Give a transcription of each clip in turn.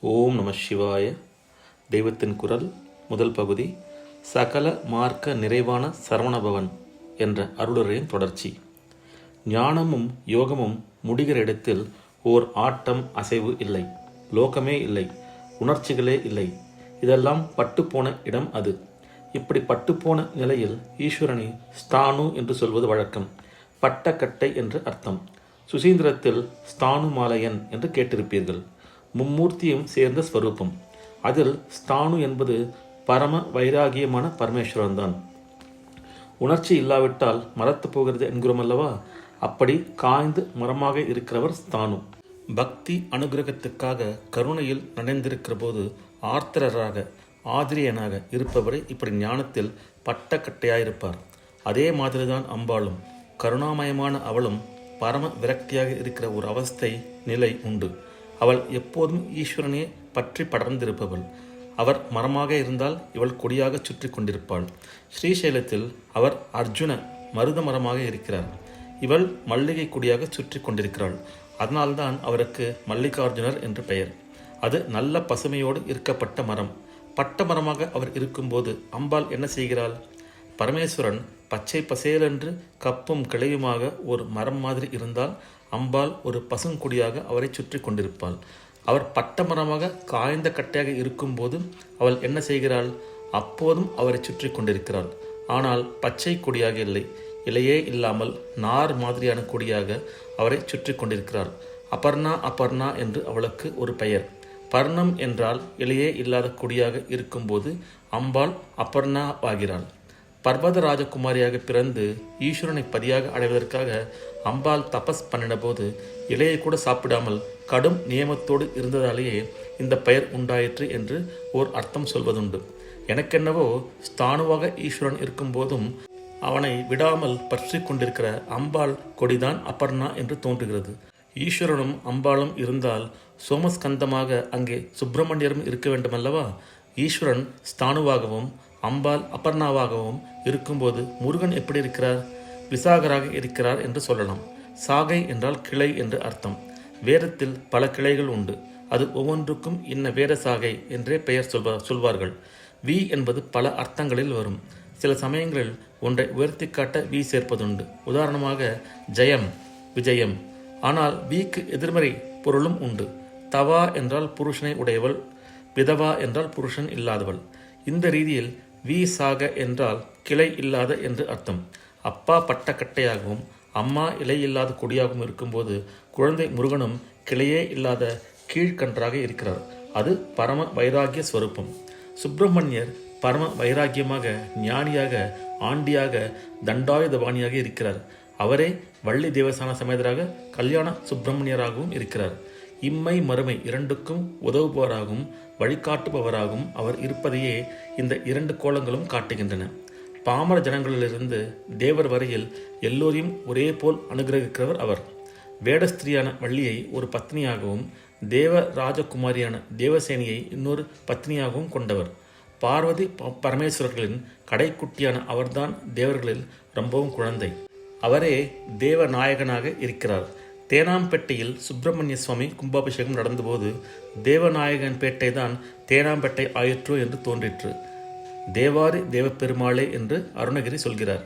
ஓம் நம சிவாய. தெய்வத்தின் குரல் முதல் பகுதி சகல மார்க்க நிறைவான சரவணபவன் என்ற அருளுரையின் தொடர்ச்சி. ஞானமும் யோகமும் முடிகிற இடத்தில் ஓர் ஆட்டம் அசைவு இல்லை லோகமே இல்லை உணர்ச்சிகளே இல்லை. இதெல்லாம் பட்டுப்போன இடம் அது. இப்படி பட்டுப்போன நிலையில் ஈஸ்வரனை ஸ்தானு என்று சொல்வது வழக்கம் பட்டக்கட்டை என்று அர்த்தம். சுசீந்திரத்தில் ஸ்தானு மாலையன் என்று கேட்டிருப்பீர்கள். மும்மூர்த்தியும் சேர்ந்த ஸ்வரூபம். அதில் ஸ்தானு என்பது பரம வைராகியமான பரமேஸ்வரன் தான் உணர்ச்சி இல்லாவிட்டால் மரத்து போகிறது என்கிறோம் அல்லவா அப்படி காய்ந்து மரமாக இருக்கிறவர் ஸ்தானு. பக்தி அனுகிரகத்துக்காக கருணையில் நனைந்திருக்கிற போது ஆர்த்தரராக ஆதிரியனாக இருப்பவரே இப்படி ஞானத்தில் பட்டக்கட்டையாயிருப்பார். அதே மாதிரிதான் அம்பாளும். கருணாமயமான அவளும் பரம விரக்தியாக இருக்கிற ஒரு அவஸ்தை நிலை உண்டு. அவள் எப்போதும் ஈஸ்வரனே பற்றி படர்ந்திருப்பவள். அவர் மரமாக இருந்தால் இவள் கொடியாக சுற்றி கொண்டிருப்பாள். ஸ்ரீசைலத்தில் அவர் அர்ஜுன மருத மரமாக இருக்கிறார். இவள் மல்லிகை கொடியாக சுற்றி கொண்டிருக்கிறாள். அதனால்தான் அவருக்கு மல்லிகார்ஜுனர் என்று பெயர். அது நல்ல பசுமையோடு இருக்கப்பட்ட மரம். பட்ட மரமாக அவர் இருக்கும்போது அம்பாள் என்ன செய்கிறாள்? பரமேஸ்வரன் பச்சை பசேலென்று கப்பும் கிளையுமாக ஒரு மரம் மாதிரி இருந்தால் அம்பாள் ஒரு பசுங்குடியாக அவரை சுற்றி கொண்டிருப்பாள். அவர் பட்ட மரமாக காய்ந்த கட்டையாக இருக்கும்போது அவள் என்ன செய்கிறாள்? அப்போதும் அவரை சுற்றி கொண்டிருக்கிறாள். ஆனால் பச்சை கொடியாக இல்லை. இலையே இல்லாமல் நார் மாதிரியான கொடியாக அவரை சுற்றி கொண்டிருக்கிறாள். அபர்ணா அபர்ணா என்று அவளுக்கு ஒரு பெயர். பர்ணம் என்றால் இலையே இல்லாத கொடியாக இருக்கும்போது அம்பாள் அபர்ணா ஆகிறாள் பர்வத ராஜகுமாரியாக பிறந்து ஈஸ்வரனை பதியாக அடைவதற்காக அம்பாள் தபஸ் பண்ணினபோது இலையை கூட சாப்பிடாமல் கடும் நியமத்தோடு இருந்ததாலேயே இந்த பெயர் உண்டாயிற்று என்று ஓர் அர்த்தம் சொல்வதுண்டு. எனக்கென்னவோ ஸ்தானுவாக ஈஸ்வரன் இருக்கும்போதும் அவனை விடாமல் பற்றி கொண்டிருக்கிற அம்பாள் கொடிதான் அபர்ணா என்று தோன்றுகிறது. ஈஸ்வரனும் அம்பாளும் இருந்தால் சோமஸ்கந்தமாக அங்கே சுப்பிரமணியரும் இருக்க வேண்டுமல்லவா? ஈஸ்வரன் ஸ்தானுவாகவும் அம்பாள் அபர்ணாவாகவும் இருக்கும்போது முருகன் எப்படி இருக்கிறார்? விசாகராக இருக்கிறார் என்று சொல்லலாம். சாகை என்றால் கிளை என்று அர்த்தம். வேதத்தில் பல கிளைகள் உண்டு. அது ஒவ்வொன்றுக்கும் இன்ன வேத சாகை என்றே பெயர் சொல்வா சொல்வார்கள். வி என்பது பல அர்த்தங்களில் வரும். சில சமயங்களில் ஒன்றை உயர்த்தி காட்ட வி சேர்ப்பதுண்டு. உதாரணமாக ஜெயம் விஜயம். ஆனால் விக்கு எதிர்மறை பொருளும் உண்டு. தவா என்றால் புருஷனை உடையவள் விதவா என்றால் புருஷன் இல்லாதவள். இந்த ரீதியில் வி சாக என்றால் கிளை இல்லாத என்று அர்த்தம். அப்பா பட்டக்கட்டையாகவும் அம்மா இலை இல்லாத கொடியாகவும் இருக்கும்போது குழந்தை முருகனும் கிளையே இல்லாத கீழ்கன்றாக இருக்கிறார். அது பரம வைராகிய ஸ்வரூபம். சுப்பிரமணியர் பரம வைராகியமாக ஞானியாக ஆண்டியாக தண்டாயுதபாணியாக இருக்கிறார். அவரே வள்ளி தேவசான சமேதராக கல்யாண சுப்பிரமணியராகவும் இருக்கிறார். இம்மை மறுமை இரண்டுக்கும் உதவுபவராகவும் வழிகாட்டுபவராகவும் அவர் இருப்பதையே இந்த இரண்டு கோலங்களும் காட்டுகின்றன. பாமர ஜனங்களிலிருந்து தேவர் வரையில் எல்லோரையும் ஒரே போல் அனுகிரகிக்கிறவர் அவர். வேடஸ்திரியான வள்ளியை ஒரு பத்னியாகவும் தேவ ராஜகுமாரியான தேவசேனியை இன்னொரு பத்னியாகவும் கொண்டவர். பார்வதி பரமேஸ்வரர்களின் கடைக்குட்டியான அவர்தான் தேவர்களில் ரொம்பவும் குழந்தை. அவரே தேவநாயகனாக இருக்கிறார். தேனாம்பேட்டையில் சுப்பிரமணிய சுவாமி கும்பாபிஷேகம் நடந்தபோது தேவநாயகன் பேட்டை தான் தேனாம்பேட்டை ஆயிற்றோ என்று தோன்றிற்று. தேவாரி தேவப்பெருமாளே என்று அருணகிரி சொல்கிறார்.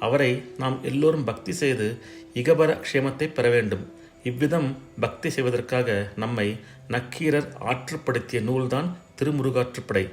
அவரை நாம் எல்லோரும் பக்தி செய்து இகபர க்ஷேமத்தை பெற வேண்டும். இவ்விதம் பக்தி செய்வதற்காக நம்மை நக்கீரர் ஆற்றுப்படுத்திய நூல்தான் திருமுருகாற்றுப்படை.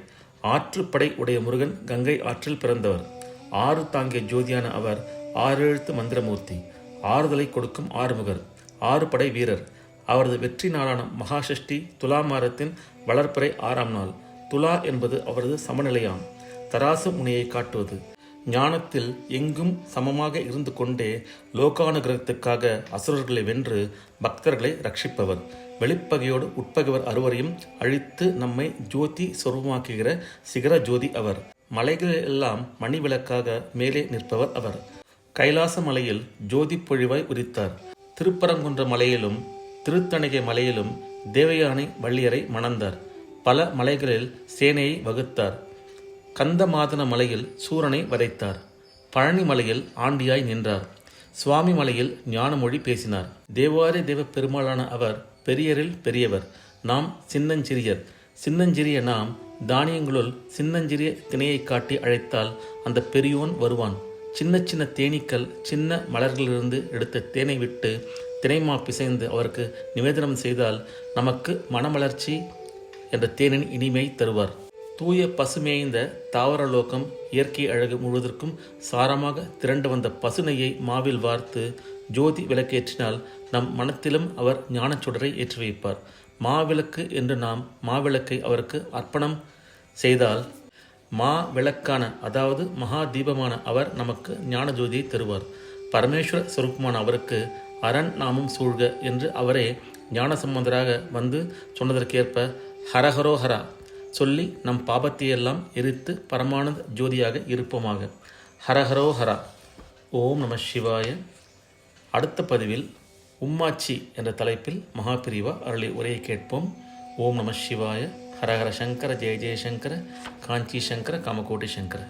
ஆற்றுப்படை உடைய முருகன் கங்கை ஆற்றில் பிறந்தவர். ஆறு தாங்கிய ஜோதியான அவர் ஆறெழுத்து மந்திரமூர்த்தி. ஆறுதலை கொடுக்கும் ஆறுமுகர். ஆறு படை வீரர். அவரது வெற்றி நாளான மகாஷஷ்டி துலா மாதத்தின் வளர்ப்பறை ஆறாம் நாள். துலா என்பது அவரது சமநிலையாம். தராசு முனையை காட்டுவது. ஞானத்தில் எங்கும் சமமாக இருந்து கொண்டே லோகானுகிரகத்துக்காக அசுரர்களை வென்று பக்தர்களை ரட்சிப்பவர். வெளிப்பகையோடு உட்பகைவர் அறுவரையும் அழித்து நம்மை ஜோதி சொருபமாக்குகிற சிகர ஜோதி அவர். மலைகளெல்லாம் மணி விளக்காக மேலே நிற்பவர் அவர். கைலாச மலையில் ஜோதி பொழிவாய் உரித்தார் திருப்பரங்குன்ற மலையிலும் திருத்தணிகை மலையிலும் தேவயானை வள்ளியரை மணந்தார். பல மலைகளில் சேனையை வகுத்தார். கந்தமாதன மலையில் சூரனை வதைத்தார். பழனி மலையில் ஆண்டியாய் நின்றார். சுவாமி மலையில் ஞானமொழி பேசினார். தேவாரி தேவ பெருமாளான அவர் பெரியரில் பெரியவர் நாம் சின்னஞ்சிறியர். சின்னஞ்சிறிய நாம் தானியங்களுள் சின்னஞ்சிறிய திணையை காட்டி அழைத்தால் அந்த பெரியோன் வருவான். சின்ன சின்ன தேனீக்கள் சின்ன மலர்களிலிருந்து எடுத்த தேனை விட்டு தினைமா பிசைந்து அவருக்கு நிவேதனம் செய்தால் நமக்கு மனமலர்ச்சி என்ற தேனின் இனிமை தருவார். தூய பசுமேய்ந்த தாவரலோகம் இயற்கை அழகு முழுவதற்கும் சாரமாக திரண்டு வந்த பசுனையை மாவில் வார்த்து ஜோதி விளக்கேற்றினால் நம் மனத்திலும் அவர் ஞானச்சுடரை ஏற்றி வைப்பார். மாவிளக்கு என்று நாம் மாவிளக்கை அவருக்கு அர்ப்பணம் செய்தால் மா விளக்கான அதாவது மகா தீபமான அவர் நமக்கு ஞான ஜோதியை தருவார். பரமேஸ்வர சொரூபமான அவருக்கு அரண் நாமும் சூழ்க என்று அவரே ஞானசம்பந்தராக வந்து சொன்னதற்கேற்ப ஹரஹரோஹரா சொல்லி நம் பாபத்தையெல்லாம் எரித்து பரமானந்த ஜோதியாக இருப்போமாக. ஹரஹரோஹரா ஓம் நம சிவாய. அடுத்த பதிவில் உம்மாச்சி என்ற தலைப்பில் மகாபிரிவா அருளி உரையை கேட்போம். ஓம் நம சிவாய. ஹரஹர சங்கர ஜெய ஜெயசங்கர காஞ்சி சங்கர காமகோட்டி சங்கர.